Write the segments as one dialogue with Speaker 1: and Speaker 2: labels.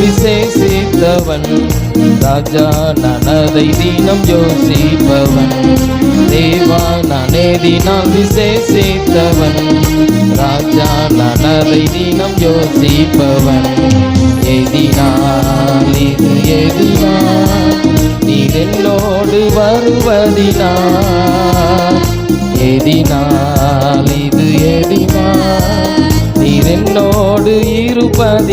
Speaker 1: விசேஷித்தவன். ராஜா நனதை தினம் யோசிப்பவன். தேவா நனே தினம் விசேஷித்தவன். ராஜா நனதை தினம் யோசிப்பவன். எதினால் இது எதினால் நீர் என்னோடு வருவதினா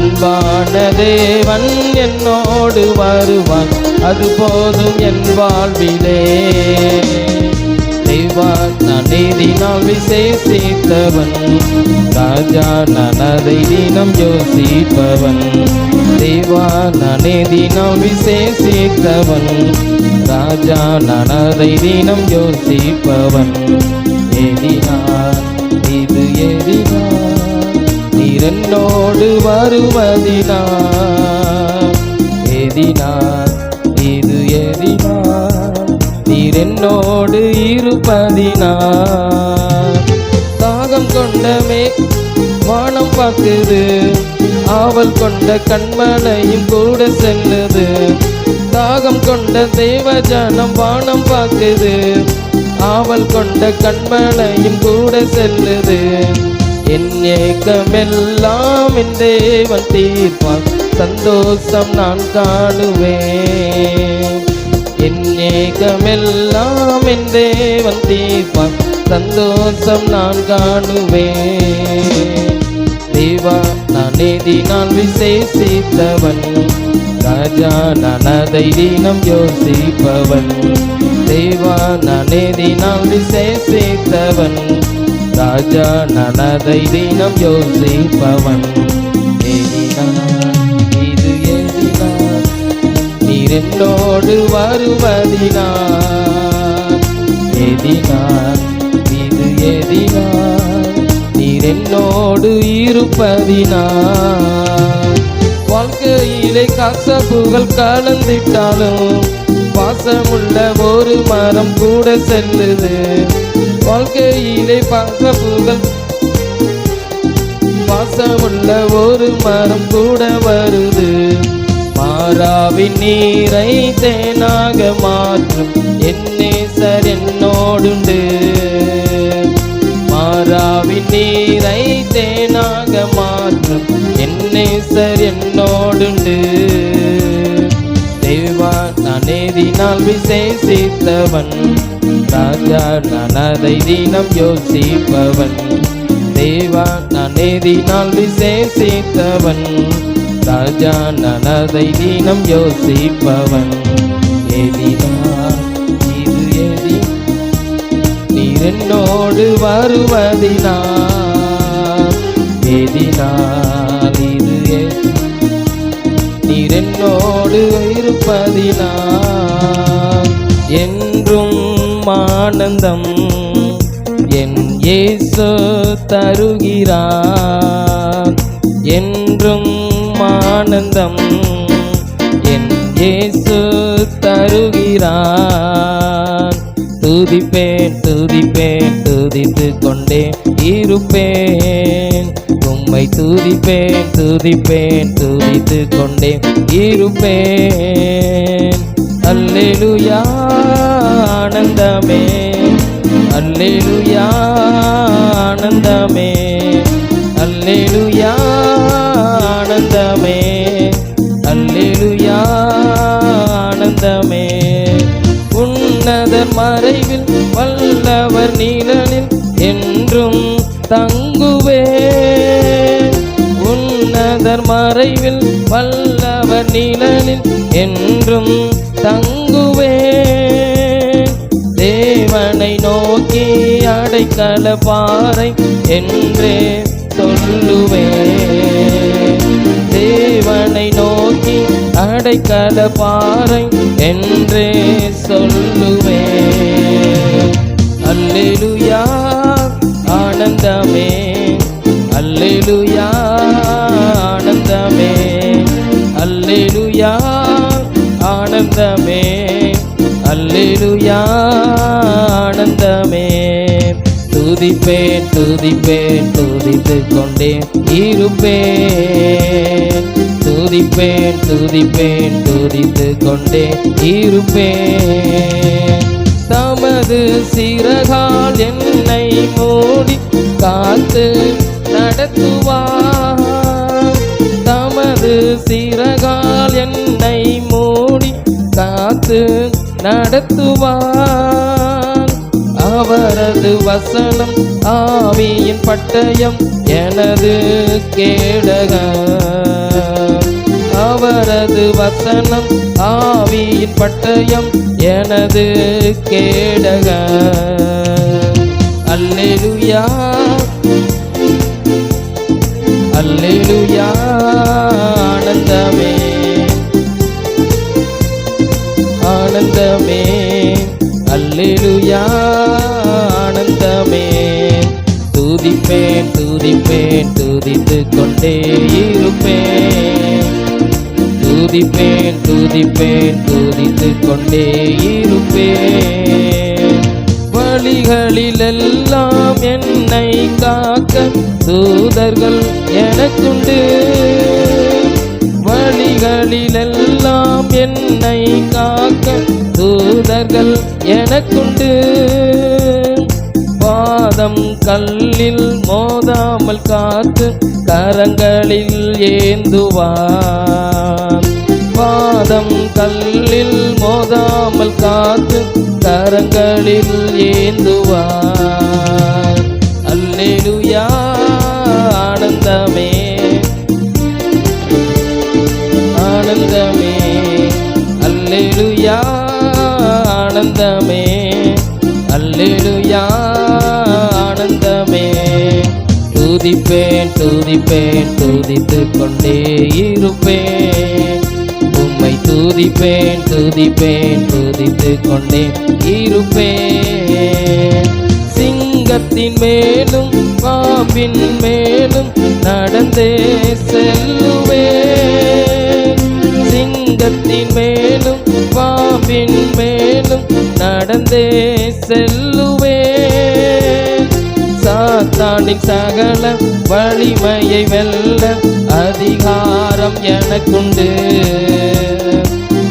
Speaker 1: அன்பான தேவன் என்னோடு வருவான். அது போதும் என் வாழ்விலே. தேவா நான் நீதினால் விசேஷித்தவன் ராஜா நான் அதை தினம் யோசிப்பவன். தேவா நான் நீதினால் விசேஷித்தவன் ராஜா நான் அதை தினம் யோசிப்பவன். எதினான் என்னோடு வருவதினா? எதினார் இது எதினார் நீர் என்னோடு இருப்பதினா? தாகம் கொண்டமே வானம் பார்க்குது. ஆவல் கொண்ட கண்மனையும் கூட செல்லுது. தாகம் கொண்ட தேவஜானம் வானம் பார்க்குது. ஆவல் கொண்ட கண்மனையும் கூட செல்லுது. என் ஏக்கமெல்லாம் என் தேவன் தீர்ப்பான் சந்தோஷம் நான் காணுவேன். என் ஏக்கமெல்லாம் என் தேவன் தீர்ப்பான் சந்தோஷம் நான் காணுவேன். தேவா நான் நீதினால் விசேஷித்தவன். ராஜா நான் அதை தினம் யோசிப்பவன். தேவா நான் நீதினால் விசேஷித்தவன். ராஜா நனதை தினம் யோசிப்பவன். இது எதினார் நீர் வருவதினா எதினார் இது எதினா நீர் இருப்பதினா வாழ்க்கையிலே கசப்புகள் கலந்திட்டாலும் பாசமுள்ள ஒரு மரம் கூட செல்லுது. வாழ்க்கையிலே கசப்புகள் பாசமுள்ள ஒரு மரம் கூட வருது. மாறாவின் நீரை தேனாக மாற்றும். என்னே நேசர் என்னோடுண்டு. மாறாவின் நீரை தேனாக மாற்றும். என்னே நேசர் என்னோடுண்டு. தேவா நான் நேதினால் விசேஷித்தவன். ராஜா நான் அதை தினம் யோசிப்பவன். தேவா நான் எதினால் விசேஷித்தவன். ராஜா நான் அதை தினம் யோசிப்பவன். எதினா இது எதி நீரென்னோடு வருவதினா? எதினால் இது எதி நீர் இருப்பதினா? என்றும் ஆனந்தம் என் இயேசு தருகிறார். என்றும் ஆனந்தம் என் இயேசு தருகிறார். துதிப்பேன் துதிப்பேன் துதித்து கொண்டே இருப்பேன். உம்மை துதிப்பேன் துதிப்பேன் துதித்து கொண்டே இருப்பேன். அல்லேலுயா. ஆனந்தமே. அல்லேலுயா ஆனந்தமே. அல்லேலுயா ஆனந்தமே. அல்லேலுயா ஆனந்தமே. உன்னதர் மறைவில் வல்லவர் நீலனில் என்றும் தங்குவே. உன்னதர் மறைவில் வல்லவர் நீலனில் என்றும் தங்கு அடைக்கல பாறை என்றே சொல்லுவேன் தேவனை நோக்கி அடைக்கல பாறை என்றே சொல்லுவேன் துதிப்பேன் துதிப்பேன் துதித்து கொண்டே இருப்பேன் துதிப்பேன் துதிப்பேன் துதித்து கொண்டே இருப்பேன் தமது சிறகால் என்னை மூடி காத்து நடத்துவார். தமது சிறகால் என்னை மூடி காத்து நடத்துவார். அவரது வசனம் ஆவியின் பட்டயம் எனது கேடக. அவரது வசனம் ஆவியின் பட்டயம் எனது கேடக. அல்லேலுயா. அல்லேலுயா ஆனந்தமே. ஆனந்தமே. அல்லேலுயா. துதிப்பேன் துதிப்பேன் துதித்து கொண்டே இருப்பேன். துதிப்பேன் துதிப்பேன் துதித்து கொண்டே இருப்பேன். வழிகளிலெல்லாம் என்னை காக்க தூதர்கள் எனக்குண்டு. வழிகளிலெல்லாம் என்னை காக்க தூதர்கள் எனக்குண்டு. பாதம் கல்லில் மோதாமல் காத்து கரங்களில் ஏந்துவார். பாதம் கல்லில் மோதாமல் காத்து கரங்களில் ஏந்துவார். அல்லேலுயா ஆனந்தமே. ஆனந்தமே. அல்லேலுயா ஆனந்தமே. அல்லேலுயா துதிப்பேன் துதிப்பேன் துதித்து கொண்டே இருப்பேன். உம்மை துதிப்பேன் துதிப்பேன் துதித்து கொண்டே இருப்பேன். சிங்கத்தின் மேலும் பாம்பின் மேலும் நடந்தே செல்லுவேன். சிங்கத்தின் மேலும் பாம்பின் மேலும் நடந்தே செல்லுவேன். சாத்தானின் சகல வலிமையை வெல்ல அதிகாரம் எனக்குண்டு.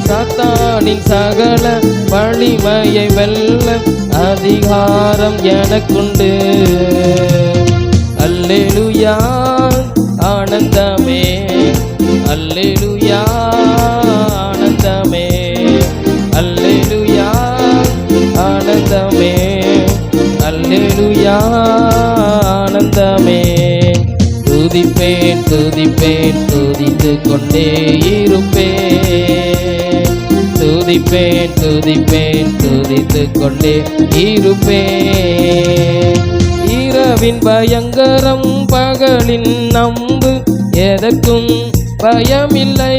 Speaker 1: சாத்தானின் சகல வலிமையை வெல்ல அதிகாரம் எனக்குண்டு. அல்லேலுயா ஆனந்தமே. அல்லேலுயா. துதிப்பேன் துதித்து கொண்டே இருப்பேன். துதிப்பேன் துதிப்பேன் துதித்து கொண்டே இருப்பேன். இரவின் பயங்கரம் பகலின் நம்பு எதற்கும் பயமில்லை.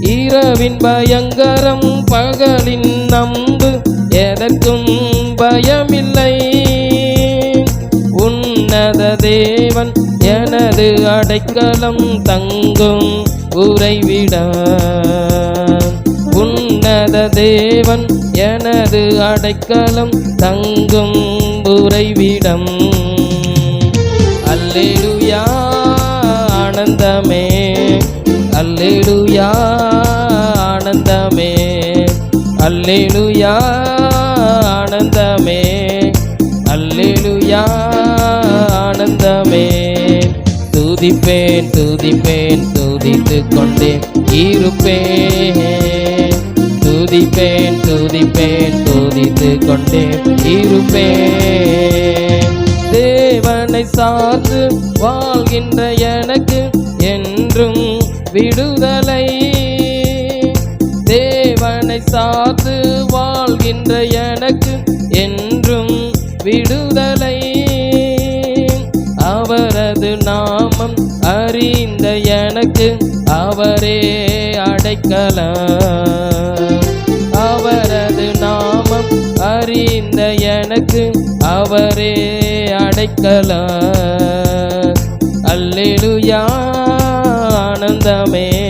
Speaker 1: இரவின் பயங்கரம் பகலின் நம்பு எதற்கும் பயமில்லை. உன்னத தேவன் எனது அடைக்கலம் தங்கும் உறைவிட. உன்னத தேவன் எனது அடைக்கலம் தங்கும் உறைவிடம். அல்லேலுயா ஆனந்தமே. அல்லேலுயா ஆனந்தமே. அல்லேலுயா ஆனந்தமே. அல்லேலுயா துதிப்பேன் துதிப்பேன் துதித்து கொண்டே இருப்பேன். துதிப்பேன் துதிப்பேன் துதித்து கொண்டே இருப்பேன். தேவனை சார்ந்து வாழ்கின்ற எனக்கு என்றும் விடுதலை. தேவனை சார்ந்து வாழ்கின்ற எனக்கு என்றும் விடுதலை. அவரே அடைக்கலாம். அவரது நாமம் அறிந்த எனக்கு அவரே அடைக்கலாம். அல்லேலூயா ஆனந்தமே.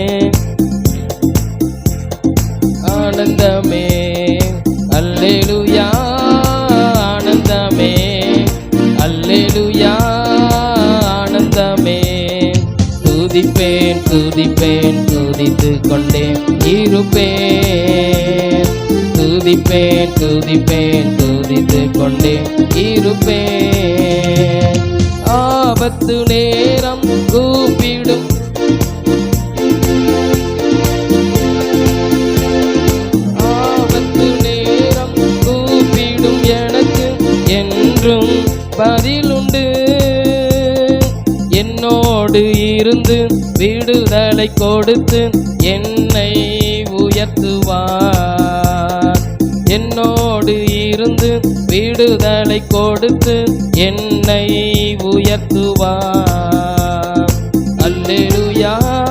Speaker 1: துதிப்பேன் துதிப்பேன் துதித்து கொண்டே இருப்பேன். துதிப்பேன் துதிப்பேன் துதித்து கொண்டே இருப்பேன். ஆபத்து நேரம் கூப்பிடும். ஆபத்து இருந்து விடுதலை கொடுத்து என்னை உயர்த்துவார். என்னோடு இருந்து விடுதலை கொடுத்து என்னை உயர்த்துவார். அல்லேலூயா.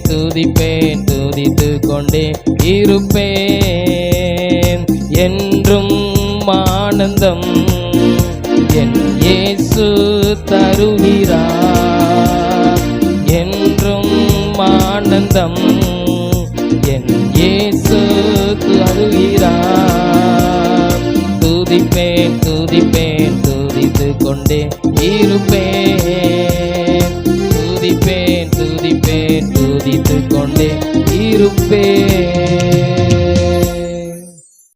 Speaker 1: துதிப்பேன் துதிப்பேன் துதித்து கொண்டே இருப்பேன். என்றும் ஆனந்தம் என் இயேசு தருகிறார். என்றும் ஆனந்தம் என் இயேசு தருகிறார். துதிப்பேன் துதிப்பேன் துதித்து கொண்டே இருப்பேன். துதிப்பேன்